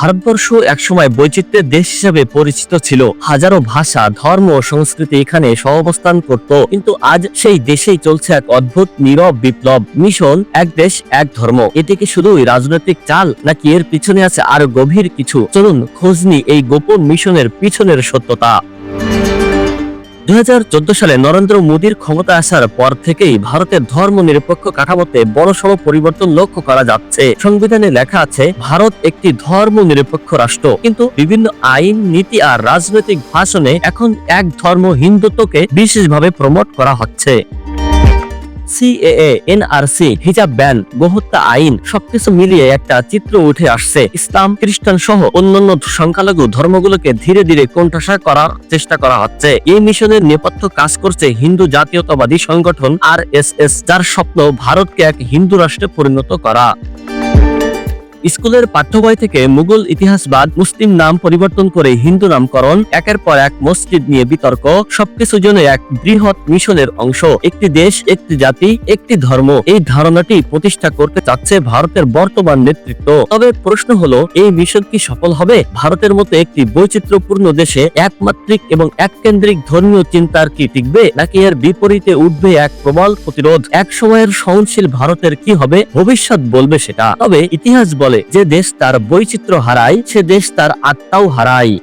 ভারতবর্ষ একসময় বৈচিত্র্যের দেশ হিসেবে পরিচিত ছিল। হাজারো ভাষা, ধর্ম ও সংস্কৃতি এখানে সহবস্থান করত। কিন্তু আজ সেই দেশেই চলছে এক অদ্ভুত, নীরব বিপ্লব। মিশন, এক দেশ, এক ধর্ম। এটি কি শুধুই রাজনৈতিক চাল, নাকি এর পিছনে আছে আরও গভীর কিছু? চলুন খোঁজনি এই গোপন মিশনের পিছনের সত্যতা। দুই হাজার চোদ্দ সালে নরেন্দ্র মোদীর ক্ষমতা আসার পর থেকেই ভারতের ধর্ম নিরপেক্ষ কাঠামোতে বড়সড় পরিবর্তন লক্ষ্য করা যাচ্ছে। সংবিধানে লেখা আছে, ভারত একটি ধর্ম নিরপেক্ষ রাষ্ট্র। কিন্তু বিভিন্ন আইন, নীতি আর রাজনৈতিক ভাষণে এখন এক ধর্ম হিন্দুত্বকে বিশেষভাবে প্রমোট করা হচ্ছে। সিএএ এনআরসি হিজাব ব্যান, গোহত্যা আইন, সবকিছু মিলিয়ে একটা চিত্র উঠে আসছে। ইসলাম, খ্রিস্টান সহ অন্যান্য সংখ্যালঘু ধর্মগুলোকে ধীরে ধীরে কোণঠাসা করার চেষ্টা করা হচ্ছে। এই মিশনের নেপথ্য কাজ করছে হিন্দু জাতীয়তাবাদী সংগঠন আর যার স্বপ্ন ভারতকে এক হিন্দু রাষ্ট্রে পরিণত করা। স্কুলের পাঠ্য বই থেকে মুঘল ইতিহাসবাদ মুসলিম নাম পরিবর্তন করে হিন্দু নামকরণ, একের পর এক মসজিদ নিয়ে বিতর্ক, সবকিছু জন্য এক বৃহৎ মিশনের অংশ, একটি দেশ, একটি জাতি, একটি ধর্ম। এই ধারণাটি প্রতিষ্ঠা করতে চাচ্ছে ভারতের বর্তমান নেতৃত্ব। তবে প্রশ্ন হলো, এই মিশন কি সফল হবে? ভারতের মতো একটি বৈচিত্র্যপূর্ণ দেশে একমাত্রিক এবং এককেন্দ্রিক ধর্মীয় চিন্তার কি টিকবে? নাকি এর বিপরীতে উঠবে এক প্রবল প্রতিরোধ? এক সময়ের সহনশীল ভারতের কি হবে? ভবিষ্যৎ বলবে সেটা। তবে ইতিহাস বলে যে দেশ তার বৈচিত্র্য হারায় সে দেশ তার আত্মাও হারায়।